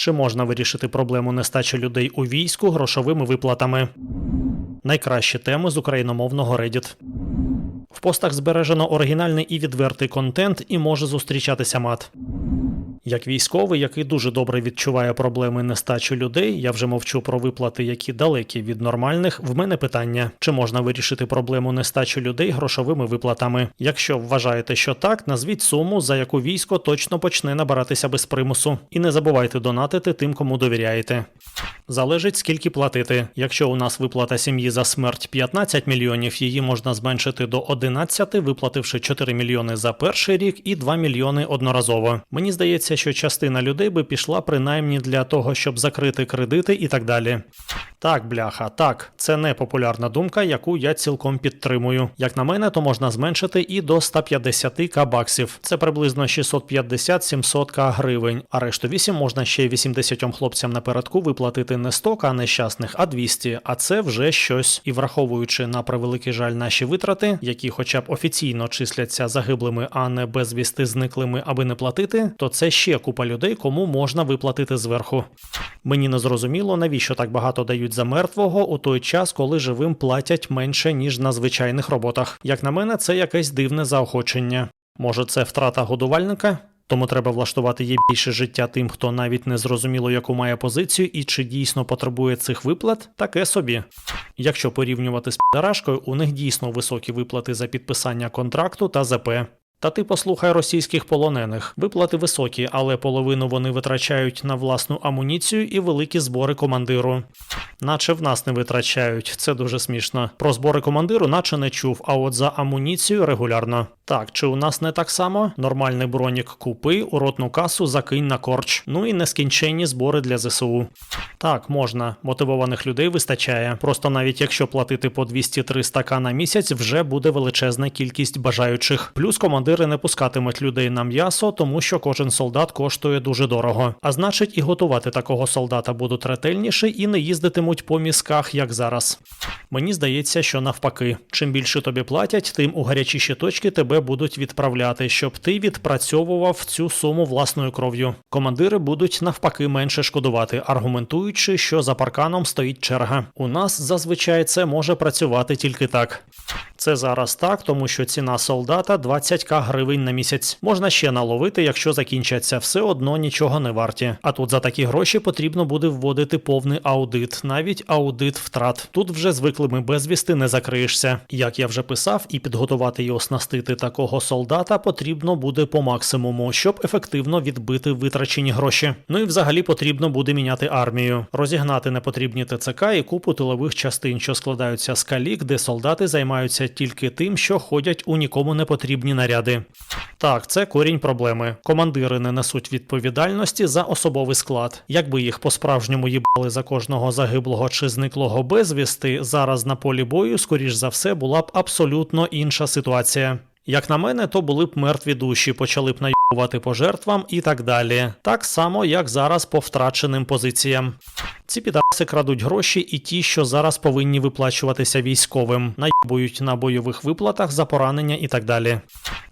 Чи можна вирішити проблему нестачі людей у війську грошовими виплатами? Найкращі теми з україномовного Reddit. В постах збережено оригінальний і відвертий контент і може зустрічатися мат. Як військовий, який дуже добре відчуває проблеми нестачі людей, я вже мовчу про виплати, які далекі від нормальних. В мене питання: чи можна вирішити проблему нестачі людей грошовими виплатами? Якщо вважаєте, що так, назвіть суму, за яку військо точно почне набиратися без примусу. І не забувайте донатити тим, кому довіряєте. Залежить скільки платити. Якщо у нас виплата сім'ї за смерть 15 мільйонів, її можна зменшити до 11, виплативши 4 мільйони за перший рік і 2 мільйони одноразово. Мені здається, що частина людей би пішла принаймні для того, щоб закрити кредити і так далі. Так, бляха, так, це не популярна думка, яку я цілком підтримую. Як на мене, то можна зменшити і до 150 к баксів. Це приблизно 650-700 к гривень. А решту 8 можна ще 80 хлопцям напередку виплатити не 100 к нещасних, а 200. А це вже щось. І враховуючи на превеликий жаль наші витрати, які, хоча б офіційно числяться загиблими, а не безвісти зниклими, аби не платити, то це ще купа людей, кому можна виплатити зверху. Мені не зрозуміло, навіщо так багато дають за мертвого у той час, коли живим платять менше ніж на звичайних роботах. Як на мене, це якесь дивне заохочення. Може, це втрата годувальника? Тому треба влаштувати є більше життя тим, хто навіть не зрозуміло, яку має позицію і чи дійсно потребує цих виплат, таке собі. Якщо порівнювати з підарашкою, у них дійсно високі виплати за підписання контракту та ЗП. Та ти послухай російських полонених. Виплати високі, але половину вони витрачають на власну амуніцію і великі збори командиру. Наче в нас не витрачають, це дуже смішно. Про збори командиру, наче не чув, а от за амуніцію регулярно. Так, чи у нас не так само? Нормальний бронік купи, у ротну касу закинь на корч. Ну і нескінченні збори для ЗСУ. Так, можна. Мотивованих людей вистачає. Просто навіть якщо платити по 200-300 к на місяць, вже буде величезна кількість бажаючих. Плюс командири не пускатимуть людей на м'ясо, тому що кожен солдат коштує дуже дорого. А значить, і готувати такого солдата будуть ретельніше і не їздитимуть по мізках, як зараз. Мені здається, що навпаки, чим більше тобі платять, тим у гарячіші точки тебе будуть відправляти, щоб ти відпрацьовував цю суму власною кров'ю. Командири будуть навпаки менше шкодувати, аргументуючи, що за парканом стоїть черга. У нас зазвичай це може працювати тільки так. Це зараз так, тому що ціна солдата 20к гривень на місяць. Можна ще наловити, якщо закінчаться, все одно нічого не варті. А тут за такі гроші потрібно буде вводити повний аудит, навіть аудит втрат. Тут вже звиклими безвісти не закриєшся. Як я вже писав, і підготувати і оснастити такого солдата потрібно буде по максимуму, щоб ефективно відбити витрачені гроші. Ну і взагалі потрібно буде міняти армію, розігнати непотрібні ТЦК і купу тилових частин, що складаються з калік, де солдати займаються тільки тим, що ходять у нікому не потрібні наряди. Так, це корінь проблеми. Командири не несуть відповідальності за особовий склад. Якби їх по-справжньому їбали за кожного загиблого чи зниклого безвісти, зараз на полі бою, скоріш за все, була б абсолютно інша ситуація. Як на мене, то були б мертві душі, почали б наїбувати по жертвам і так далі. Так само, як зараз по втраченим позиціям. Ці підаси крадуть гроші і ті, що зараз повинні виплачуватися військовим, наїбують на бойових виплатах за поранення і так далі.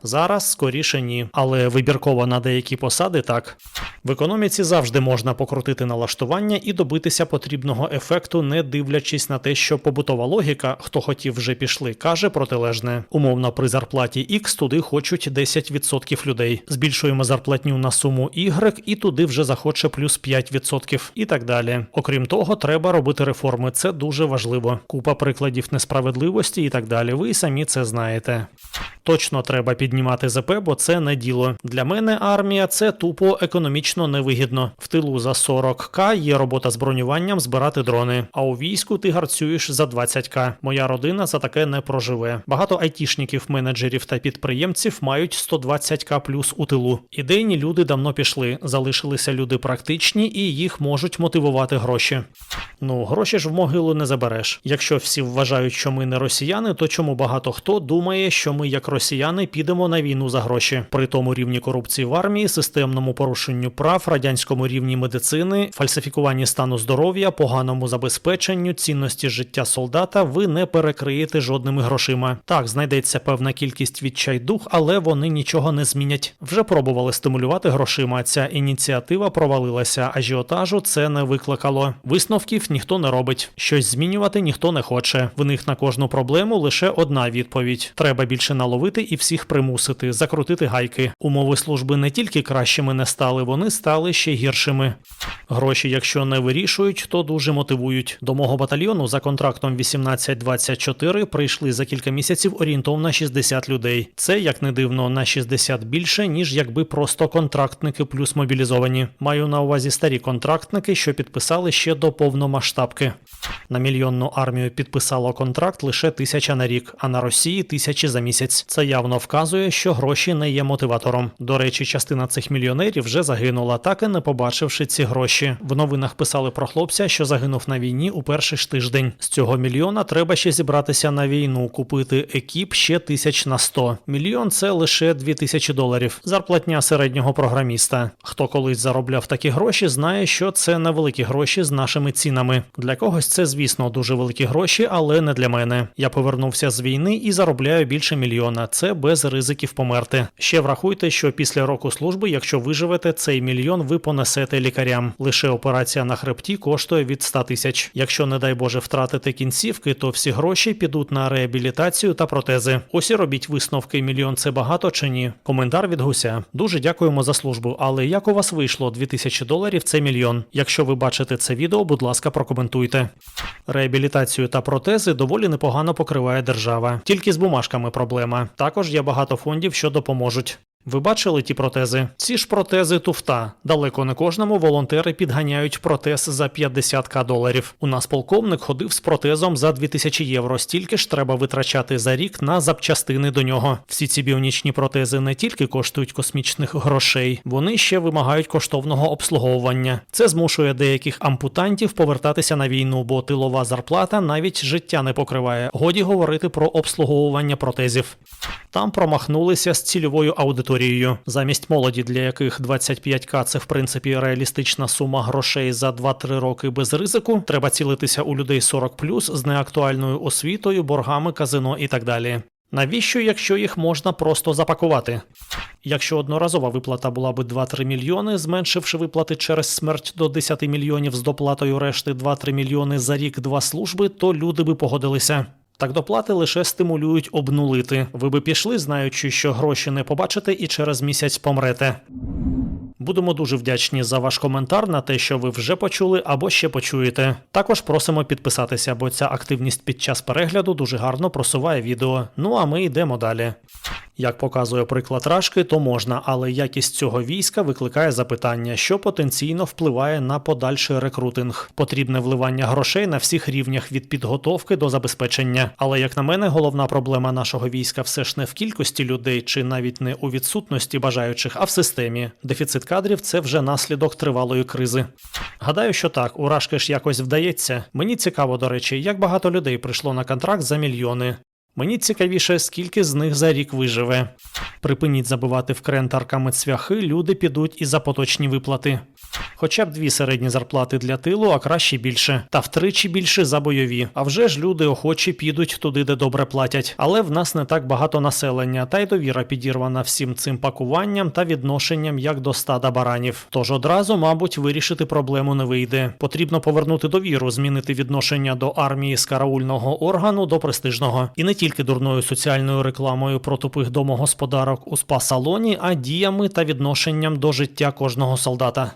Зараз скоріше ні, але вибірково на деякі посади так. В економіці завжди можна покрутити налаштування і добитися потрібного ефекту, не дивлячись на те, що побутова логіка, хто хотів вже пішли, каже протилежне. Умовно, при зарплаті X туди хочуть 10% людей. Збільшуємо зарплатню на суму Y і туди вже захоче плюс 5% і так далі. Окрім того, треба робити реформи. Це дуже важливо. Купа прикладів несправедливості і так далі. Ви самі це знаєте. Точно треба піднімати ЗП, бо це не діло. Для мене армія це тупо економічно невигідно. В тилу за 40к є робота з бронюванням збирати дрони. А у війську ти гарцюєш за 20к. Моя родина за таке не проживе. Багато айтішників, менеджерів та підприємців мають 120к плюс у тилу. Ідейні люди давно пішли. Залишилися люди практичні і їх можуть мотивувати гроші. Ну, гроші ж в могилу не забереш. Якщо всі вважають, що ми не росіяни, то чому багато хто думає, що ми як росіяни підемо на війну за гроші? При тому рівні корупції в армії, системному порушенню прав, радянському рівні медицини, фальсифікуванні стану здоров'я, поганому забезпеченню, цінності життя солдата ви не перекриєте жодними грошима. Так, знайдеться певна кількість відчайдух, але вони нічого не змінять. Вже пробували стимулювати грошима. Ця ініціатива провалилася. Ажіотажу це не викликало. Висновків ніхто не робить. Щось змінювати ніхто не хоче. В них на кожну проблему лише одна відповідь: треба більше наловити і всіх примусити, закрутити гайки. Умови служби не тільки кращими не стали, вони стали ще гіршими. Гроші, якщо не вирішують, то дуже мотивують. До мого батальйону за контрактом 18-24 прийшли за кілька місяців орієнтовно 60 людей. Це як не дивно на 60 більше, ніж якби просто контрактники плюс мобілізовані. Маю на увазі старі контрактники, що підписали ще до повномасштабки. На мільйонну армію підписало контракт лише тисяча на рік, а на Росії тисячі за місяць. Це явно вказує, що гроші не є мотиватором. До речі, частина цих мільйонерів вже загинула, так і не побачивши ці гроші. В новинах писали про хлопця, що загинув на війні у перший ж тиждень. З цього мільйона треба ще зібратися на війну, купити екіп ще тисяч на 100. Мільйон це лише дві тисячі доларів. Зарплатня середнього програміста. Хто колись заробляв такі гроші, знає, що це невеликі гроші з нашими цінами. Для когось це, звісно, дуже великі гроші, але не для мене. Я повернувся з війни і заробляю більше мільйона. Це без ризиків померти. Ще врахуйте, що після року служби, якщо виживете, цей мільйон ви понесете лікарям. Лише операція на хребті коштує від 100 тисяч. Якщо, не дай Боже, втратите кінцівки, то всі гроші підуть на реабілітацію та протези. Ось і робіть висновки, мільйон це багато чи ні. Коментар від гуся. Дуже дякуємо за службу. Але як у вас вийшло 2000 доларів? Це мільйон. Якщо ви бачите це відео, будь ласка, прокоментуйте. Реабілітацію та протези доволі непогано покриває держава. Тільки з бумажками проблема. Також є багато фондів, що допоможуть. Ви бачили ті протези? Ці ж протези туфта. Далеко не кожному волонтери підганяють протез за 50к доларів. У нас полковник ходив з протезом за 2000 євро. Стільки ж треба витрачати за рік на запчастини до нього. Всі ці біонічні протези не тільки коштують космічних грошей, вони ще вимагають коштовного обслуговування. Це змушує деяких ампутантів повертатися на війну, бо тилова зарплата навіть життя не покриває. Годі говорити про обслуговування протезів. Там промахнулися з цільовою аудиторією. Замість молоді, для яких 25к це в принципі реалістична сума грошей за 2-3 роки без ризику. Треба цілитися у людей 40 з неактуальною освітою, боргами, казино і так далі. Навіщо, якщо їх можна просто запакувати? Якщо одноразова виплата була би 2-3 мільйони, зменшивши виплати через смерть до 10 мільйонів з доплатою решти 2-3 мільйони за рік два служби, то люди би погодилися. Так доплати лише стимулюють обнулити. Ви би пішли, знаючи, що гроші не побачите і через місяць помрете. Будемо дуже вдячні за ваш коментар на те, що ви вже почули або ще почуєте. Також просимо підписатися, бо ця активність під час перегляду дуже гарно просуває відео. Ну а ми йдемо далі. Як показує приклад Рашки, то можна, але якість цього війська викликає запитання, що потенційно впливає на подальший рекрутинг. Потрібне вливання грошей на всіх рівнях від підготовки до забезпечення. Але як на мене, головна проблема нашого війська все ж не в кількості людей, чи навіть не у відсутності бажаючих, а в системі. Дефіцит кадрів це вже наслідок тривалої кризи. Гадаю, що так, у Рашки ж якось вдається. Мені цікаво, до речі, як багато людей прийшло на контракт за мільйони. Мені цікавіше, скільки з них за рік виживе. Припиніть забивати в крен тарками цвяхи, люди підуть і за поточні виплати. Хоча б дві середні зарплати для тилу, а краще більше. Та втричі більше за бойові. А вже ж люди охочі підуть туди, де добре платять. Але в нас не так багато населення, та й довіра підірвана всім цим пакуванням та відношенням як до стада баранів. Тож одразу, мабуть, вирішити проблему не вийде. Потрібно повернути довіру, змінити відношення до армії з караульного органу до престижного. І не тільки дурною соціальною рекламою про тупих домогосподарок у спа-салоні, а діями та відношенням до життя кожного солдата.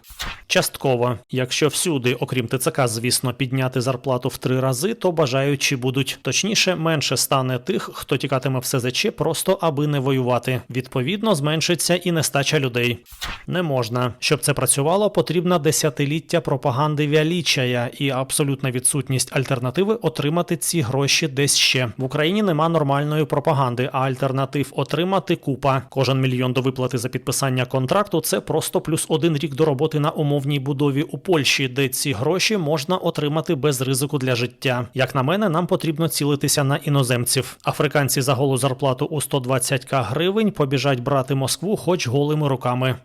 Частково, якщо всюди, окрім ТЦК, звісно, підняти зарплату в три рази, то бажаючі будуть точніше, менше стане тих, хто тікатиме в СЗЧ просто аби не воювати. Відповідно, зменшиться і нестача людей. Не можна. Щоб це працювало, потрібна десятиліття пропаганди вялічая і абсолютна відсутність альтернативи отримати ці гроші десь ще. В Україні нема нормальної пропаганди, а альтернатив отримати купа. Кожен мільйон до виплати за підписання контракту це просто плюс один рік до роботи на умовній будові у Польщі, де ці гроші можна отримати без ризику для життя. Як на мене, нам потрібно цілитися на іноземців. Африканці за голу зарплату у 120к гривень побіжать брати Москву хоч голими руками.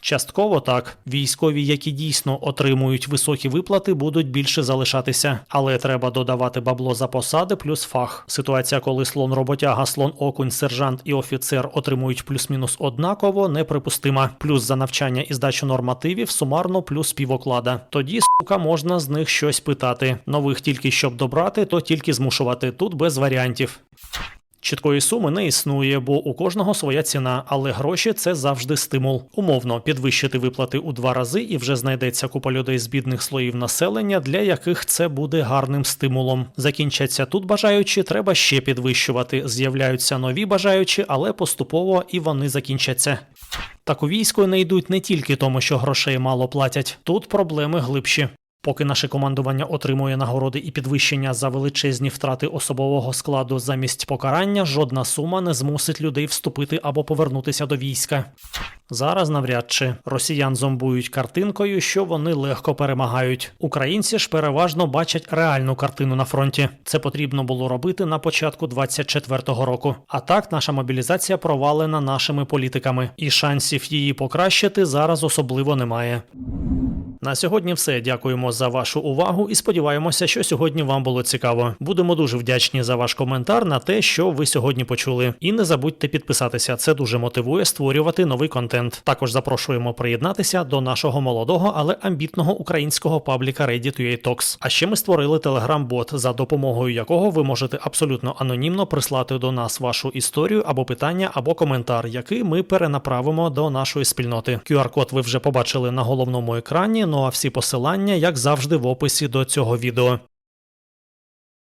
Частково так. Військові, які дійсно отримують високі виплати, будуть більше залишатися, але треба додавати бабло за посади плюс фах. Ситуація, коли слон роботяга, слон окунь, сержант і офіцер отримують плюс-мінус однаково, неприпустима. Плюс за навчання і здачу нормативів сумарно плюс півоклада. Тоді сука можна з них щось питати. Нових тільки щоб добрати, то тільки змушувати. Тут без варіантів. Чіткої суми не існує, бо у кожного своя ціна, але гроші це завжди стимул. Умовно підвищити виплати у два рази, і вже знайдеться купа людей з бідних слоїв населення, для яких це буде гарним стимулом. Закінчаться тут бажаючі, треба ще підвищувати. З'являються нові бажаючі, але поступово і вони закінчаться. Так у військо не йдуть не тільки тому, що грошей мало платять. Тут проблеми глибші. Поки наше командування отримує нагороди і підвищення за величезні втрати особового складу замість покарання, жодна сума не змусить людей вступити або повернутися до війська. Зараз навряд чи росіян зомбують картинкою, що вони легко перемагають. Українці ж переважно бачать реальну картину на фронті. Це потрібно було робити на початку 24-го року. А так наша мобілізація провалена нашими політиками, і шансів її покращити зараз особливо немає. На сьогодні все. Дякуємо за вашу увагу і сподіваємося, що сьогодні вам було цікаво. Будемо дуже вдячні за ваш коментар на те, що ви сьогодні почули. І не забудьте підписатися. Це дуже мотивує створювати новий контент. Також запрошуємо приєднатися до нашого молодого, але амбітного українського пабліка Reddit.ua Talks. А ще ми створили телеграм-бот, за допомогою якого ви можете абсолютно анонімно прислати до нас вашу історію або питання, або коментар, який ми перенаправимо до нашої спільноти. QR-код ви вже побачили на головному екрані. Ну а всі посилання, як завжди, в описі до цього відео.